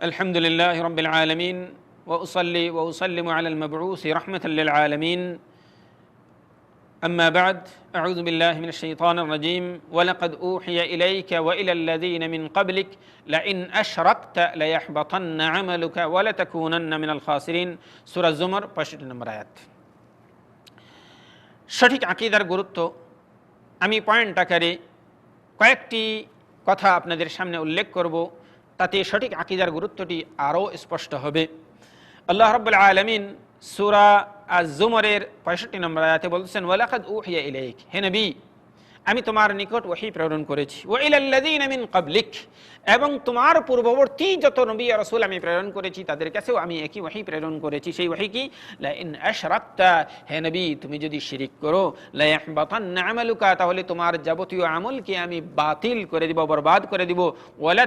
الحمد لله رب العالمين واصلي واسلم على المبعوث رحمه للعالمين اما بعد اعوذ بالله من الشيطان الرجيم ولقد اوحي اليك والى الذين من قبلك لئن اشركت ليحبطن عملك ولتكونن من الخاسرين سوره الزمر 65 নম্বর আয়াত সঠিক আকিদার গুরুত্ব আমি পয়েন্ট আকারে কয়েকটি কথা আপনাদের সামনে উল্লেখ করব তাতে সঠিক আকিদার গুরুত্বটি আরও স্পষ্ট হবে। আল্লাহ রব্বুল আলমিন সুরা আজ জুমরের পঁয়ষট্টি নম্বর আয়াতে বলছেন ওয়ালাকাদ উহিয়া ইলাইক। হে নবী আমি তোমার নিকট ওহি প্রেরণ করেছি। ও ইলাল্লাযীনা মিন ক্বাবলিক। এবং তোমার পূর্ববর্তী যত নবী রাসূল আমি প্রেরণ করেছি, তাদের কাছেও আমি একই ওহি প্রেরণ করেছি। সেই ওহি কি? লা ইন আশরাকতা। হে নবী, তুমি যদি শিরিক করো লা ইয়াহবাতান্না আমালুকা, তাহলে তোমার যাবতীয় আমলকে আমি বাতিল করে দিব, বরবাদ করে দিব। ওয়ালা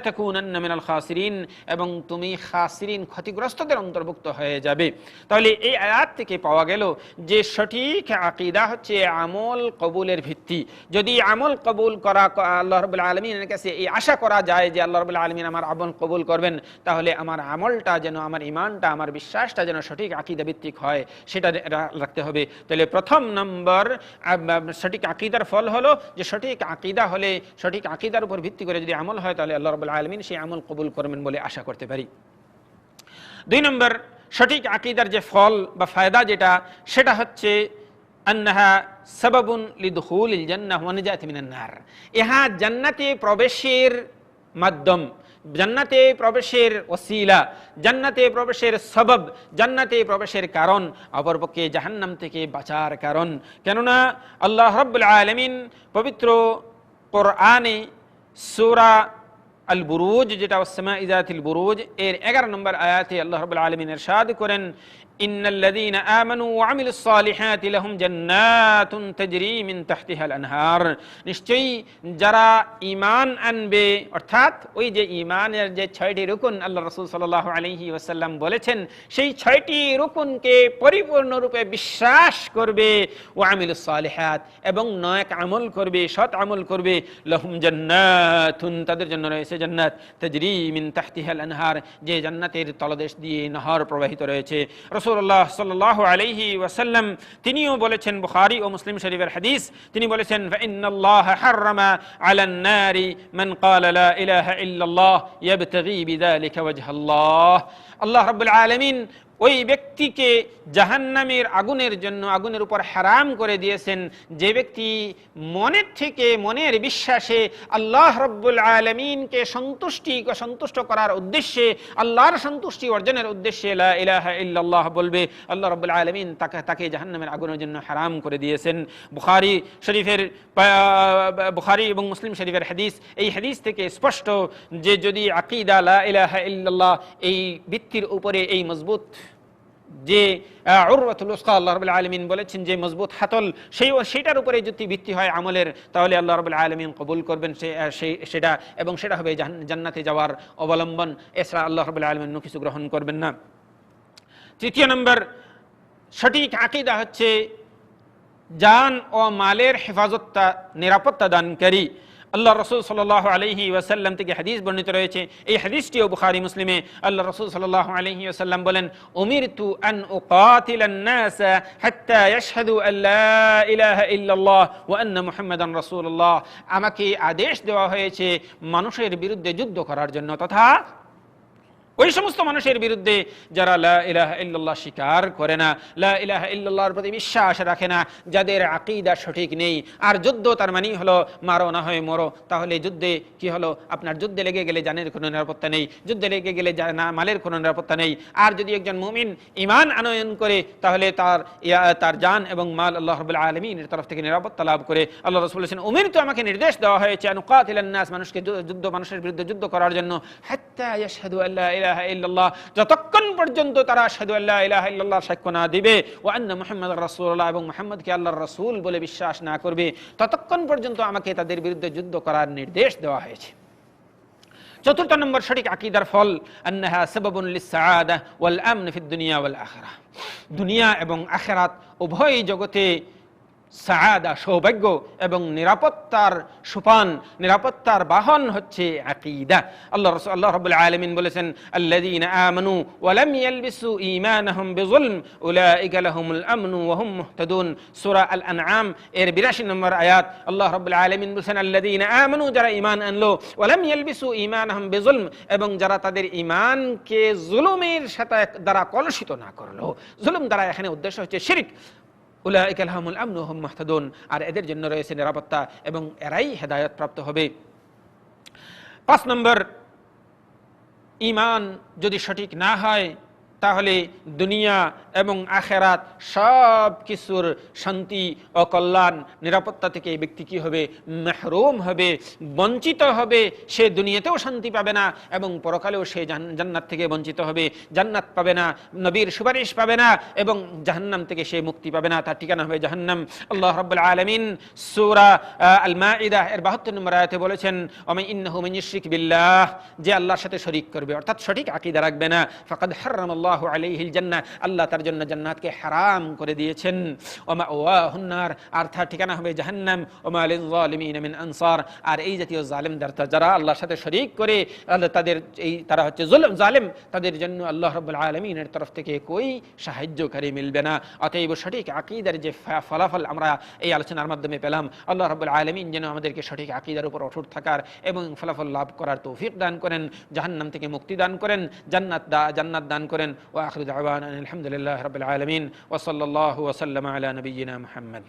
মিনাল খাসিরিন। এবং তুমি খাসিরিন ক্ষতিগ্রস্তদের অন্তর্ভুক্ত হয়ে যাবে। তাহলে এই আয়াত থেকে পাওয়া গেল যে সঠিক আকিদা হচ্ছে আমল কবুলের ভিত্তি। যদি আমল কবুল করা আল্লাহ রবুল্লা আলমিনের কাছে এই আশা করা যায় যে আল্লাহ রবুল্লা আলমিন আমার আমল কবুল করবেন, তাহলে আমার আমলটা যেন, আমার ইমানটা আমার বিশ্বাসটা যেন সঠিক আকিদা ভিত্তিক হয়, সেটা রাখতে হবে। তাহলে প্রথম নম্বর সঠিক আকিদার ফল হলো যে সঠিক আকিদা হলে, সঠিক আকিদার উপর ভিত্তি করে যদি আমল হয়, তাহলে আল্লাহ রবুল্লা আলমিন সেই আমল কবুল করবেন বলে আশা করতে পারি। দুই নম্বর, সঠিক আকিদার যে ফল বা ফায়দা যেটা, সেটা হচ্ছে আন্নাহা সাবাবুন লিদুহুল জান্নাহ ওয়া নিজাতি মিনান ইহা জান্নাতে প্রবেশের মাধ্যম, জান্নাতে প্রবেশের ওসিলা, জান্নাতে প্রবেশের সবব, জান্নাতে প্রবেশের কারণ, অপরপক্ষে জাহান্নাম থেকে বাঁচার কারণ। কেননা আল্লাহ রব্বুল আলমিন পবিত্র কোরআনে সূরা আল বুরুজ যেটা ওসমা ইজাতিল বুরুজ, এর এগারো নম্বর আয়াতে আল্লাহ রবুল আলমিন এরশাদ করেন إن الذين آمنوا وعملوا الصالحات لهم جنات تجري من تحتها الأنهار নিশ্চয়ই যারা ঈমান আনবে অর্থাৎ ওই যে ঈমানের যে ছয়টি রুকুন আল্লাহ রাসূল সাল্লাল্লাহু আলাইহি ওয়াসাল্লাম বলেছেন সেই ছয়টি রুকুনকে পরিপূর্ণরূপে বিশ্বাস করবে ও আমিল সালিহাত এবং নয়ক আমল করবে সৎ আমল করবে লহুম জান্নাতুন তাদের জন্য রয়েছে জান্নাত তাজরি মিন তাহতিহাল আনহার যে জান্নাতের তলদেশ দিয়ে নহর প্রবাহিত রয়েছে রাসূলুল্লাহ সাল্লাল্লাহু আলাইহি ওয়াসাল্লাম তিনিও বলেছেন বুখারী ও মুসলিম শরীফের হাদিস তিনি বলেছেন ফাইন্নাল্লাহ হাররামা আলান নারি মান ক্বালা লা ইলাহা ইল্লাল্লাহ ইয়াবতাগি বিযালিকা ওয়াজহাল্লাহ আল্লাহ রাব্বুল আলামিন ওই ব্যক্তিকে জাহান্নামের আগুনের জন্য, আগুনের উপর হারাম করে দিয়েছেন। যে ব্যক্তি মনের থেকে, মনের বিশ্বাসে আল্লাহ রব্বুল আলমিনকে সন্তুষ্টি, সন্তুষ্ট করার উদ্দেশ্যে, আল্লাহর সন্তুষ্টি অর্জনের উদ্দেশ্যে লা ইল্লাল্লাহ বলবে, আল্লাহ রব্বুল আলমিন তাকে তাকে জাহান্নামের আগুনের জন্য হারাম করে দিয়েছেন। বুখারি শরীফের বুখারি এবং মুসলিম শরীফের হাদিস, এই হাদিস থেকে স্পষ্ট যে যদি আকিদা লা ইলাহা ইল্লাল্লাহ, এই ভিত্তির উপরে এই মজবুত যে উরওয়াতুল আলামিন বলেছেন যে, মজবুত হাতল, সেই সেটার উপরে যদি ভিত্তি হয় আমলের, তাহলে আল্লাহ রাব্বুল আলামিন কবুল করবেন সেটা, এবং সেটা হবে জান্নাতে যাওয়ার অবলম্বন। এছাড়া আল্লাহ রাব্বুল আলামিন কিছু গ্রহণ করবেন না। তৃতীয় নম্বর, সঠিক আকিদা হচ্ছে, জান ও মালের হেফাজতটা, নিরাপত্তা দানকারী। আল্লাহ রসুল সাল্লাহ আলহি ওয়াসাল্লাম থেকে হাদিস বর্ণিত রয়েছে। এই হাদিসটিও বুখারি, মুসলিমে আল্লাহ রসুল সাল্লাহ আলহি ওয়াসাল্লাম বলেন উমির তু আন ও মুহাম্মাদান রসুল্লাহ আমাকে আদেশ দেওয়া হয়েছে মানুষের বিরুদ্ধে যুদ্ধ করার জন্য তথা ওই সমস্ত মানুষের বিরুদ্ধে যারা লা ইলাহা ইল্লাল্লাহ স্বীকার করে না, লা ইলাহা ইল্লাল্লাহর প্রতি বিশ্বাস রাখে না, যাদের আকিদা সঠিক নেই, আর যুদ্ধ তার মানেই হলো মারো না হয় মরো। তাহলে যুদ্ধে কি হলো? আপনার যুদ্ধে লেগে গেলে জানের কোনো নিরাপত্তা নেই, যুদ্ধে লেগে গেলে না, মালের কোনো নিরাপত্তা নেই। আর যদি একজন মুমিন ইমান আনয়ন করে, তাহলে তার তার জান এবং মাল আল্লাহ রবুল্লা আলমিনের তরফ থেকে নিরাপত্তা লাভ করে। আল্লাহ রসুল বলেছেন, উমির তো আমাকে নির্দেশ দেওয়া হয়েছে আনুকাতিলান্নাস মানুষকে যুদ্ধ, মানুষের বিরুদ্ধে যুদ্ধ করার জন্য, হাত্তা ইয়াশহাদু আল্লা ইলাহা ইল্লাল্লাহ। যতক্ষণ পর্যন্ত তারা আশহাদু আল্লা ইলাহা ইল্লাল্লাহ সাক্ষ্য না দিবে, ও আন্না মুহাম্মদ রাসূলুল্লাহ এবং মুহাম্মদকে আল্লাহর রাসূল বলে বিশ্বাস না করবে, ততক্ষণ পর্যন্ত আমাকে তাদের বিরুদ্ধে যুদ্ধ করার নির্দেশ দেওয়া হয়েছে। চতুর্থ নম্বর সঠিক আকিদার ফল, আন্নাহা সাবাবুন লিসসাআদা ওয়াল আমন ফিদ দুনিয়া ওয়াল আখিরাহ। দুনিয়া এবং আখিরাত উভয় জগতে সাদা সৌভাগ্য এবং নিরাপত্তার সুপান, নিরাপত্তার বাহন হচ্ছে আকিদা। আল্লাহ রসুল, আল্লাহ রাব্বুল আলামিন বলেছেন, আল্লাযীনা আমানু ওয়া লাম ইয়ালবিসু ঈমানাহুম বিযুলম, উলাইকা লাহুমুল আমনু ওয়া হুম মুহতাদুন। সূরা আল আনআম এর 82 নম্বর আয়াত, আল্লাহ রাব্বুল আলামিন বলেছেন, আল্লাযীনা আমানু, যারা ঈমান আনলো, ওয়া লাম ইয়ালবিসু ঈমানাহুম বিযুলম, এবং যারা তাদের ঈমানকে জুলুমের সাথে দ্বারা কলুষিত না করল। জুলুম দ্বারা এখানে উদ্দেশ্য হচ্ছে শিরক। উলাইকালহামুল আমনু হুম মাহতাদুন। আর এদের জন্য রয়েছে নিরাপত্তা এবং এরাই হেদায়ত প্রাপ্ত হবে। পাঁচ নম্বর ইমান যদি সঠিক না হয় তাহলে দুনিয়া এবং আখেরাত সব কিছুর শান্তি ও কল্যাণ নিরাপত্তা থেকে এই ব্যক্তি কি হবে? মেহরুম হবে বঞ্চিত হবে। সে দুনিয়াতেও শান্তি পাবে না এবং পরকালেও সে জান্নাত থেকে বঞ্চিত হবে। জান্নাত পাবে না নবীর সুপারিশ পাবে না এবং জাহান্নাম থেকে সে মুক্তি পাবে না। তার ঠিকানা হবে জাহান্নাম। আল্লাহ রাব্বুল আলামিন সূরা আহ, আল মাইদা এর 72 নম্বর আয়াতে বলেছেন ওমাই ইন্নাহু মান বিল্লাহ যে আল্লাহর সাথে শরীক করবে। অর্থাৎ সঠিক আকিদা রাখবে না। ফাকাদ হারামাল্লাহু আলাইহিল জান্নাহ, আল্লাহ তার জন্য জান্নাতকে হারাম করে দিয়েছেন। ওমা ওয়াহুন নার, আর তার ঠিকানা হবে জাহান্নাম। ওমা লিল জালিমিন মিন আনসার, আর এই জাতীয় জালেমদের তা যারা আল্লাহর সাথে শরীক করে, আল্লাহ তাদের এই তারা হচ্ছে জুলম, জালেম, তাদের জন্য আল্লাহ রাব্বুল আলামিনের তরফ থেকে কই সাহায্যকারী মিলবে না। অতএব সঠিক আকীদার যে ফলাফল আমরা এই আলোচনার মাধ্যমে পেলাম, আল্লাহ রাব্বুল আলামিন যেন আমাদেরকে সঠিক আকীদার উপর অটুট থাকার এবং ফলাফল লাভ করার তৌফিক দান করেন, জাহান্নাম থেকে মুক্তি দান করেন, জান্নাত দা, জান্নাত দান করেন। ওয়া আখিরু দাওয়ানা আলহামদুলিল্লাহ রাব্বিল আলামিন ওয়া সাল্লাল্লাহু ওয়া সাল্লামা আলা নবিয়িনা মুহাম্মদ